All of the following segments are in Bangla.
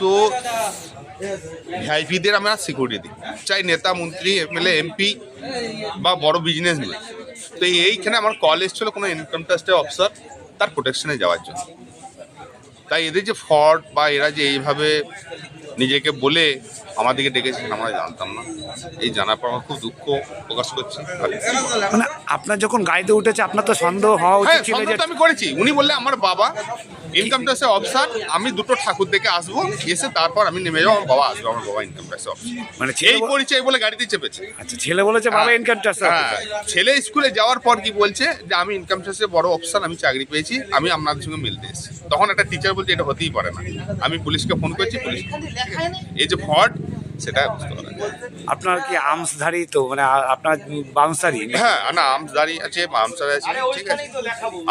তো ভিআইপিদের আমরা সিকিউরিটি দিই। চাই নেতা, মন্ত্রী, এমএলএ এমপি বা বড় বিজনেস তো এইখানে আমার কল এসেছিল কোনো ইনকাম ট্যাক্সের অফিসার তার প্রোটেকশনে যাওয়ার জন্য। তাই এদের যে ফ্রড বা এরা যে এইভাবে নিজেকে বলে আমাদেরকে ডেকেছে আমরা জানতাম না। এই জানার পর আমার খুব দুঃখ প্রকাশ করছি। মানে আপনার যখন গাড়িতে উঠেছে আপনার তো সন্দেহ হওয়া উচিত হ্যাঁ ছিল যে আমি করেছি। উনি বললে আমার বাবা ইনকাম ট্যাক্সের অফিসার আমি দুটো ঠাকুর দেখে আসব এসে তারপর আমি নেমে যাব আমার বাবা আসবে আমার বাবা ইনকাম ট্যাক্সের অফিসার মানে ছেলে এই পরিচয় বলে গাড়িতে চেপেছে। আচ্ছা ছেলে বলেছে বাবা ইনকাম ট্যাক্স হ্যাঁ। ছেলে স্কুলে যাওয়ার পর কি বলছে যে আমি ইনকাম ট্যাক্সের বড় অফিসার আমি চাকরি পেয়েছি আমি আপনাদের সঙ্গে মিলতে এসেছি। তখন একটা টিচার বলছে এটা হতেই পারে না। আমি পুলিশকে ফোন করেছি পুলিশ এই যে ফ্রড সেটা বুঝতে পারে আপনার কি আমসধারী তো? মানে আপনার বাউন্সারি হ্যাঁ না আমদারি আছে আমসারি আছে ঠিক আছে।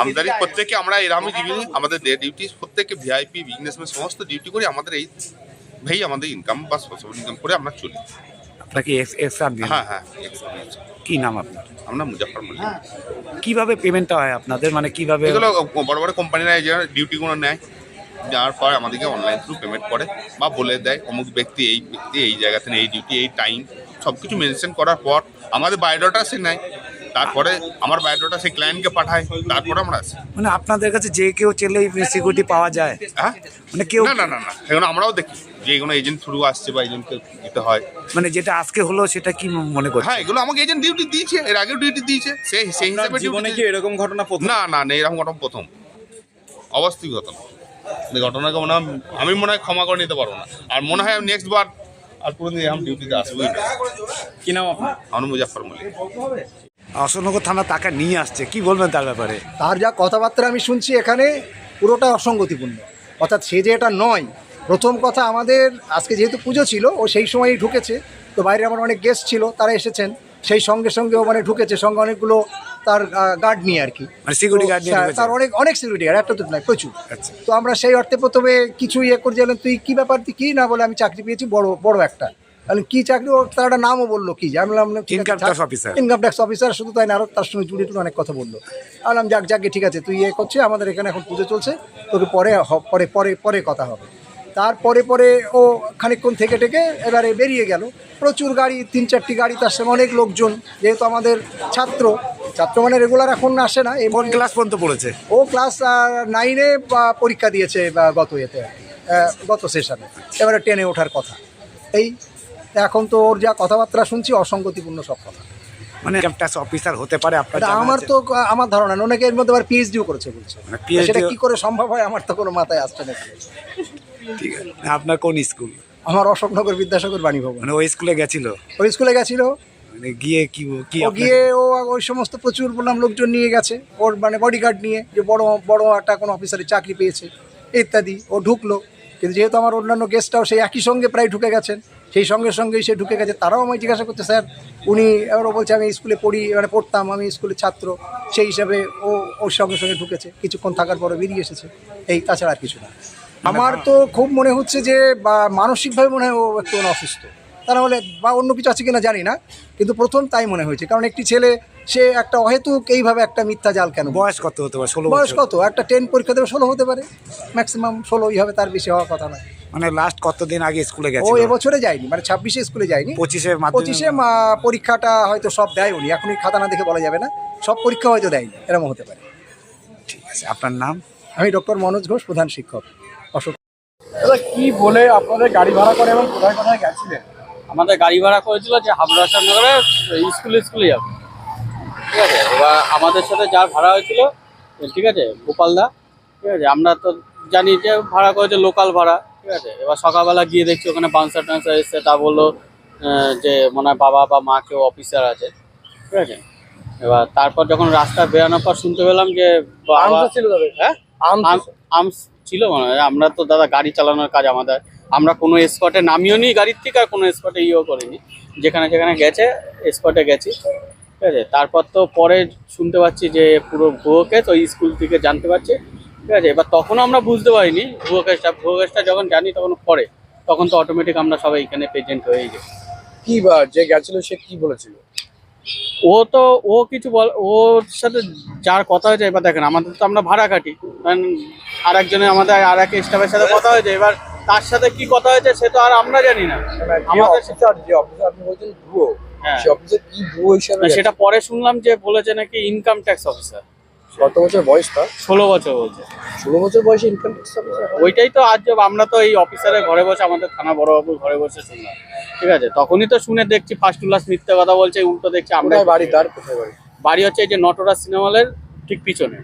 আমদারি প্রত্যেকে আমরা এরকমই জীবী আমাদের ডিউটি প্রত্যেকে ভিআইপি বিজনেসম্যান সমস্ত ডিউটি করি আমাদের এই ভাই আমাদের ইনকাম বা সোশ্যাল ইনকাম করে আমরা চলি। আপনাকে এক্সাম দিন হ্যাঁ হ্যাঁ কি নাম আপনার? আমরা মুজাফর মল্লিক। কীভাবে পেমেন্টটা হয় আপনাদের? মানে কীভাবে এগুলো বড় বড় কোম্পানিরা যে ডিউটিগুলো নেয়। যাওয়ার পর আমাদেরকে অনলাইন থ্রু পেমেন্ট করে বা বলে দেয় অমুক ব্যক্তি এই ব্যক্তি এই জায়গা থেকে এই ডিউটি এই টাইম সব কিছু মেনশন করার পর আমাদের বায়োডাটা সে নেয়। তারপরে আমার বায়োডাটা সে ক্লায়েন্টকে পাঠায় তারপরে আমরা আসি। মানে আপনাদের কাছে যে কেউ চেলেই সিকিউরিটি পাওয়া যায়। হ্যাঁ? মানে কেউ না না না না এগুলো আমরাও দেখি। যে কোনো এজেন্ট থ্রু আসছে বা এজেন্টকে দিতে হয়। মানে যেটা আজকে হলো সেটা কি মনে করছে হ্যাঁ এগুলো আমাকে এজেন্ট ডিউটি দিয়েছে এর আগেও ডিউটি দিয়েছে। সেই সেই হিসাবে জীবনে কি এরকম ঘটনা প্রথম? না না না এরকম ঘটনা প্রথম। অবাস্তবিক ঘটনা। ঘটনাকে মনে হয় আমি মনে হয় ক্ষমা করে নিতে পারব না। আর মনে হয় নেক্সট বার আর কোনোদিন এরকম ডিউটিতে আসবোই না। কি নাম আপনার? মুজাফর মল্লিক। অশোকনগর থানা টাকা নিয়ে আসছে। কি বলবেন তার ব্যাপারে? তার যা কথাবার্তা আমি শুনছি এখানে পুরোটা অসঙ্গতিপূর্ণ। অর্থাৎ সে যে এটা নয় প্রথম কথা আমাদের আজকে যেহেতু পুজো ছিল ও সেই সময়ই ঢুকেছে। তো বাইরে আমার অনেক গেস্ট ছিল তারা এসেছেন। সেই সঙ্গে সঙ্গে ও মানে ঢুকেছে। সঙ্গে অনেকগুলো তার গার্ড নিয়ে আর কি মানে হ্যাঁ, ঢুকেছে? তার অনেক অনেক সিকিউরিটি গার্ড একটা তো নয় প্রচুর আচ্ছা তো আমরা সেই অর্থে প্রথমে কিছু ইয়ে করে দিলাম তুই কী ব্যাপার তুই কী না বলে আমি চাকরি পেয়েছি বড় বড় একটা আমি কী চাকরি ও তার একটা নামও বলল কি আমি থাক। tax officer। Income tax officer শুধু তাই না আরও তার সঙ্গে জুড়ে টুড়ে অনেক কথা বলল বললাম যাক যাকে ঠিক আছে তুই ইয়ে করছে আমাদের এখানে এখন পুজো চলছে তোকে পরে পরে পরে পরে কথা হবে তারপরে পরে ও খানিকক্ষণ থেকে টেকে এবারে বেরিয়ে গেল। প্রচুর গাড়ি তিন চারটি গাড়ি তার সঙ্গে অনেক লোকজন যেহেতু আমাদের ছাত্র ছাত্র মানে রেগুলার এখন আসে না এই কোন ক্লাস পর্যন্ত পড়েছে? ও ক্লাস নাইনে পরীক্ষা দিয়েছে বা গত এতে গত সেশনে এবারে টেনে ওঠার কথা। এই এখন তো ওর যা কথাবার্তা শুনছি অসঙ্গতিপূর্ণ সব কথা। মানে অফিসার হতে পারে আপনার আমার তো আমার ধারণা অনেকে এর মধ্যে আবার পিএইচডিও করেছে বলছে। মানে সেটা কি করে সম্ভব হয় আমার তো কোনো মাথায় আসছে না। ঠিক আছে। আপনার কোন স্কুল? আমার অশোকনগর বিদ্যাসাগর বাণী ভবন মানে ওই স্কুলে গেছিল? ওই স্কুলে গেছিল। মানে গিয়ে কি কি ও গিয়ে ও ওই সমস্ত প্রচুর বললাম লোকজন নিয়ে গেছে। ওর মানে বডিগার্ড নিয়ে যে বড় বড় একটা কোনো অফিসারের চাকরি পেয়েছে ইত্যাদি। ও ঢুকলো। কিন্তু যেহেতু আমার অন্যান্য গেস্টটাও সেই একই সঙ্গে প্রায় ঢুকে গেছেন সেই সঙ্গে সঙ্গেই সে ঢুকে গেছে। তারাও আমায় জিজ্ঞাসা করছে স্যার উনি এবারও বলছে আমি স্কুলে পড়ি মানে পড়তাম আমি স্কুলের ছাত্র। সেই হিসাবে ও ওর সঙ্গে সঙ্গে ঢুকেছে। কিছুক্ষণ থাকার পরে বেরিয়ে এসেছে। এই তাছাড়া আর কিছু না। আমার তো খুব মনে হচ্ছে যে বা মানসিকভাবে মনে হয় ও একটু অসুস্থ তা নাহলে বা অন্য কিছু আছে কিনা জানি না কিন্তু প্রথম তাই মনে হয়েছে। কারণ একটি ছেলে সে একটা অহেতুক এইভাবে একটা মিথ্যা জাল কেন বয়স কত হতে পারে? ষোলো বয়স কত? একটা টেন পরীক্ষা দেবে ষোলো হতে পারে। ম্যাক্সিমাম ষোলোই হবে তার বেশি হওয়ার কথা নয়। মানে লাস্ট কতদিন আগে স্কুলে গেছে ও এবছরে যায়নি মানে ছাব্বিশে স্কুলে যায়নি। পঁচিশে পঁচিশে পরীক্ষাটা হয়তো সব দেয় উনি। এখনই খাতা না দেখে বলা যাবে না। সব পরীক্ষা হয়তো দেয়নি এরকম হতে পারে। ঠিক আছে আপনার নাম? আমি ডক্টর মনোজ ঘোষ প্রধান শিক্ষক। দাদা কি বলে আপনাদের গাড়ি ভাড়া করে এবং কোথায় কোথায় গেছিলেন? আমাদের গাড়ি ভাড়া করেছিল যে হাবড়াসার নগরে স্কুল স্কুলে যাবে। ঠিক আছে এবার আমাদের সাথে যার ভাড়া হয়েছিল ঠিক আছে গোপালদা ঠিক আছে আমরা তো জানি যে ভাড়া করেছে লোকাল ভাড়া ঠিক আছে এবার সকালবেলা গিয়ে দেখছি ওখানে বাউন্সার টাউন্সার এসছে তা বলল যে মনে হয় বাবা বা মা কেউ অফিসার আছে ঠিক আছে এবার তারপর যখন রাস্তা বেরানোর পর শুনতে পেলাম যে বাবা ছিল হ্যাঁ? আর্মস ছিল মনে হয়। আমরা তো দাদা গাড়ি চালানোর কাজ আমাদের। আমরা কোনো স্পটে নামিও নি গাড়ির থেকে আর কোনো স্পটে ইয়েও করিনি। যেখানে যেখানে গেছে স্পটে গেছি। ঠিক আছে? তারপর তো পরে শুনতে পাচ্ছি যে পুরো ভুয়ো কেস ওই স্কুল থেকে জানতে পারছি। ঠিক আছে? এবার তখনও আমরা বুঝতে পারিনি। ভুয়ো কেসটা ভুয়ো কেসটা যখন জানি তখন পরে। তখন তো অটোমেটিক আমরা সবাই এখানে প্রেজেন্ট হয়ে যাই। কি বা যে গেছিল সে কি বলেছিল? ও তো ও কিছু বল ওর সাথে যার কথা হয়েছে এবার দেখেন আমাদের তো আমরা ভাড়া কাটি আর একজনে আমাদের আর এক স্টাফের সাথে কথা হয়েছে এবার তার সাথে কি কথা হয়েছে সে তো আর আমরা জানি না। আমাদের অফিসার যে অফিসার আপনি বলছেন ভুয়ো। হ্যাঁ। সে অফিসার কি ভুয়ো হিসাবে সেটা পরে শুনলাম যে বলেছে নাকি ইনকাম ট্যাক্স অফিসার কত বছর বয়স তার? ষোলো বছর বলছে। ষোলো বছর বয়সে ইনকাম ট্যাক্স অফিসার ওইটাই তো আজ আমরা তো এই অফিসারের ঘরে বসে আমাদের থানা বড়বাবুর ঘরে বসে শুনলাম। ঠিক আছে? তখনই তো শুনে দেখছি ফার্স্ট ক্লাস মিথ্যে কথা বলছে উল্টো দেখছি আমরা বাড়ি? তার কোথায় বাড়ি? বাড়ি হচ্ছে এই যে নটরাজ সিনেমা হলের ঠিক পিছনে।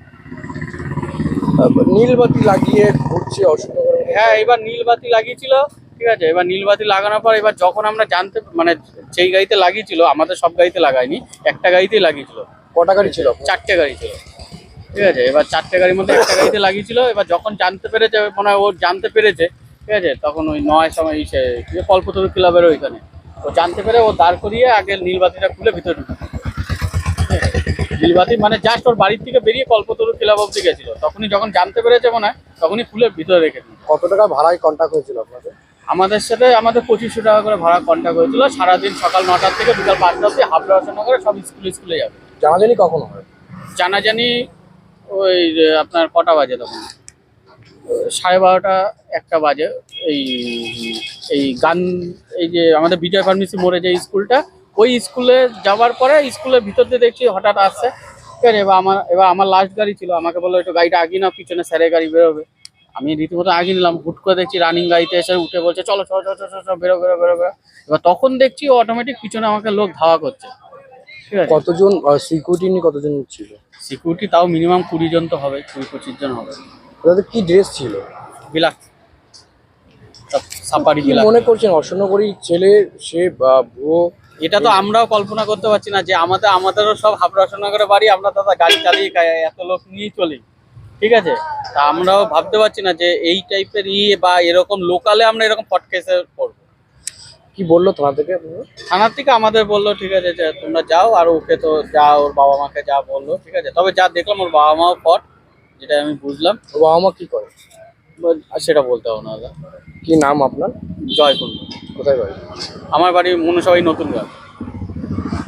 নীলবাতি লাগিয়ে ঘুরছে অশোকনগর হ্যাঁ এবার নীলবাতি লাগিয়েছিল ঠিক আছে? এবার নীলবাতি লাগানোর পর এবার যখন আমরা জানতে মানে যেই গাড়িতে লাগিয়েছিল আমাদের সব গাড়িতে লাগায়নি একটা গাড়িতেই লাগিয়েছিল। কটা গাড়ি ছিল? চারটে গাড়ি ছিল। ঠিক আছে? এবার চারটে গাড়ির মধ্যে একটা গাড়িতে লাগিয়েছিল এবার যখন জানতে পেরেছে মানে ও জানতে পেরেছে ঠিক আছে? তখন ওই নয় সময় সে কল্পতরু ক্লাবের ওইখানে। ও জানতে পেরে ও দাঁড় করিয়ে আগে নীলবাতিটা খুলে ভিতরে ঢুকে নীলবাতি মানে জাস্ট ওর বাড়ির থেকে বেরিয়ে কল্পতরু ক্লাব অব্দি গেছিল। তখনই যখন জানতে পেরেছে মনে হয় তখনই খুলে ভিতরে রেখে দিল। কত টাকা ভাড়ায় কন্ট্যাক্ট হয়েছিল আপনাদের? আমাদের সাথে আমাদের পঁচিশশো টাকা করে ভাড়া কন্ট্যাক্ট হয়েছিল। সারাদিন সকাল নটার থেকে বিকাল পাঁচটা অব্দি হাফ হাবড়া করে সব স্কুলে স্কুলে যাবে। জানাজানি কখন হয়? জানাজানি ওই আপনার কটা বাজে তখন? সাড়ে বারোটা একটা বাজে। এই এই গান এই যে আমাদের বিজয় ফার্মেসি মোড়ে যে স্কুলটা ওই স্কুলে যাওয়ার পরে স্কুলের ভিতর দিয়ে দেখছি হঠাৎ আসছে। ঠিক আছে এবার আমার এবার আমার লাস্ট গাড়ি ছিল। আমাকে বলল একটু গাড়িটা আগিয়ে নাও পিছনে স্যারের গাড়ি বেরোবে। আমি রীতিমতো আগিয়ে নিলাম হুট করে দেখছি রানিং গাড়িতে এসে উঠে বলছে চলো চলো চলো চলো চলো বেরো বেরো বেরো বেরো। এবার তখন দেখছি অটোমেটিক পিছনে আমাকে লোক ধাওয়া করছে। ঠিক আছে? কতজন সিকিউরিটি নিয়ে কতজন ছিল? সিকিউরিটি তাও মিনিমাম কুড়ি জন তো হবে কুড়ি পঁচিশ জন হবে। তাদের কি ড্রেস ছিল? বিলাক সাপারি কি বিলাক মনে করছেন? অশোকনগরী ছেলে সে ভুয়ো? এটা তো আমরাও কল্পনা করতে পারছি না যে আমাদের আমাদেরও সব হাবড়াশনগরে বাড়ি আমরা দাদা গাড়ি চালিয়ে এত লোক নিয়েই চলি। ঠিক আছে? তা আমরাও ভাবতে পারছি না যে এই টাইপের ই বা এরকম লোকালে আমরা এরকম পটকেসে পড়ব। কি বলল থানা থেকে থানার থেকে আমাদের বলল ঠিক আছে যে তোমরা যাও আর ওকে তো যা ওর বাবা মাকে যা বলল ঠিক আছে? তবে যা দেখলাম ওর বাবা মাও পট যেটা আমি বুঝলাম। ও বাবা মা কি করে? আর সেটা বলতে হবে না দাদা। কি নাম আপনার? জয় কুন্ডু কোথায় বাড়ি? আমার বাড়ি মনুসবাই নতুন গ্রাম।